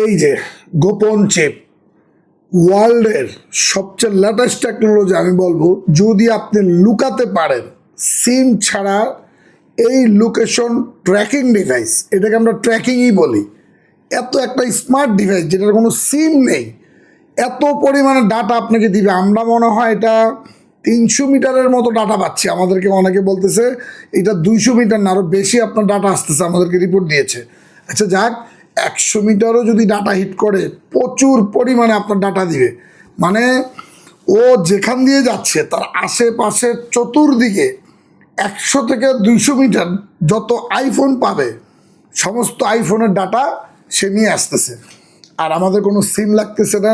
এই যে গোপন চেপ, ওয়ার্ল্ডের সবচেয়ে লেটেস্ট টেকনোলজি আমি বলব, যদি আপনি লুকাতে পারেন সিম ছাড়া এই লোকেশন ট্র্যাকিং ডিভাইস এটাকে আমরা ট্র্যাকিংই বলি, এত একটা স্মার্ট ডিভাইস যেটার কোনো সিম নেই, এত পরিমাণে ডাটা আপনাকে দিবে। আমরা মনে হয় এটা তিনশো মিটারের মতো ডাটা পাচ্ছি। আমাদেরকে অনেকে বলতেছে, এটা দুইশো মিটার না আরও বেশি আপনার ডাটা আসতেছে, আমাদেরকে রিপোর্ট দিয়েছে। আচ্ছা যাক একশো মিটারও যদি ডাটা হিট করে, প্রচুর পরিমাণে আপনার ডাটা দিবে। মানে ও যেখান দিয়ে যাচ্ছে, তার আশেপাশে চতুর্দিকে একশো থেকে দুইশো মিটার যত আইফোন পাবে, সমস্ত আইফোনের ডাটা সে নিয়ে আসতেছে। আর আমাদের কোনো সিম লাগতেছে না,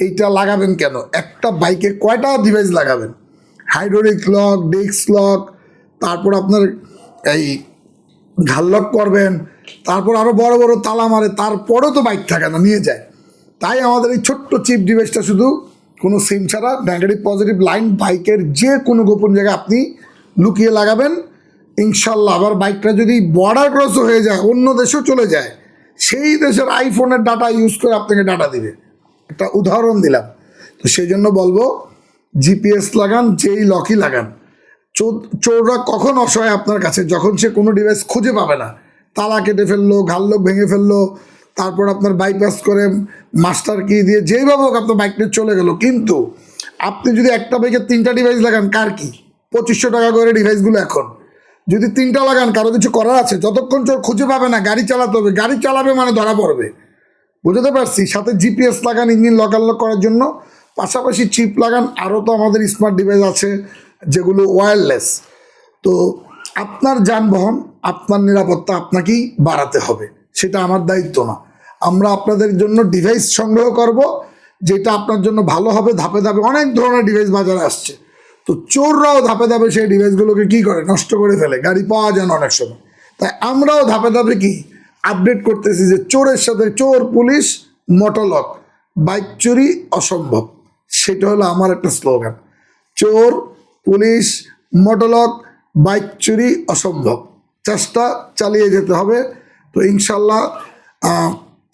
এইটা লাগাবেন কেন? একটা বাইকে কয়টা ডিভাইস লাগাবেন? হাইড্রোলিক লক ডেস্ক লক তারপর আপনার এই ঘাল্লক করবেন, তারপর আরও বড় বড় তালা মারে, তারপরেও তো বাইক থাকে না, নিয়ে যায়। তাই আমাদের এই ছোট্ট চিপ ডিভাইসটা শুধু কোনো সিম ছাড়া নেগেটিভ পজিটিভ লাইন বাইকের যে কোনো গোপন জায়গায় আপনি লুকিয়ে লাগাবেন। ইনশাল্লাহ আবার বাইকটা যদি বর্ডার ক্রস হয়ে যায়, অন্য দেশেও চলে যায়, সেই দেশের আইফোনের ডাটা ইউজ করে আপনাকে ডাটা দিবে। একটা উদাহরণ দিলাম। তো সেই জন্য বলব জিপিএস লাগান, যেই লকই লাগান। চোররা কখন অসহায় আপনার কাছে? যখন সে কোনো ডিভাইস খুঁজে পাবে না। তালা কেটে ফেলল ঘাল্লোক ভেঙে ফেলল, তারপর আপনার বাইপাস করে মাস্টার কি দিয়ে যেইভাবে হোক আপনার বাইক নিয়ে চলে গেলো। কিন্তু আপনি যদি একটা বাইকে তিনটা ডিভাইস লাগান, কার কি? পঁচিশশো টাকা করে ডিভাইসগুলো এখন। যদি তিনটা লাগান, কারও কিছু করার আছে? যতক্ষণ চোর খুঁজে পাবে না, গাড়ি চালাতে হবে। গাড়ি চালাবে মানে ধরা পড়বে। বুঝতে পারছি? সাথে জিপিএস লাগান ইঞ্জিন লক আনলক করার জন্য। পাশাপাশি চিপ লাগান আরও তো আমাদের স্মার্ট ডিভাইস আছে। যেগুলো ওয়্যারলেস তো আপনার যানবাহন, আপনার নিরাপত্তা আপনাকেই বাড়াতে হবে, সেটা আমার দায়িত্ব না। আমরা আপনাদের জন্য ডিভাইস সংগ্রহ করব, যেটা আপনার জন্য ভালো হবে, ধাপে ধাপে অনেক ধরনের ডিভাইস বাজারে আসছে। তো চোররাও ধাপে ধাপে সেই ডিভাইসগুলোকে কী করে? নষ্ট করে ফেলে, গাড়ি পাওয়া যায় না অনেক সময়। তাই আমরাও ধাপে ধাপে কি আপডেট করতেছি যে চোরের সাথে চোর, পুলিশ মোটলক বাইক চুরি অসম্ভব। সেটা হলো আমার একটা স্লোগান চোর পুলিশ মোটলক বাইক চুরি অসম্ভব চেষ্টা চালিয়ে যেতে হবে। তো ইনশাল্লাহ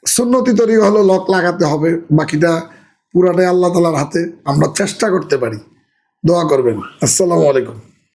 সুন্নতি তৈরি হলো লক লাগাতে হবে, বাকিটা পুরাটাই আল্লাহ তালার হাতে। আমরা চেষ্টা করতে পারি। দোয়া করবেন। আসসালামু আলাইকুম।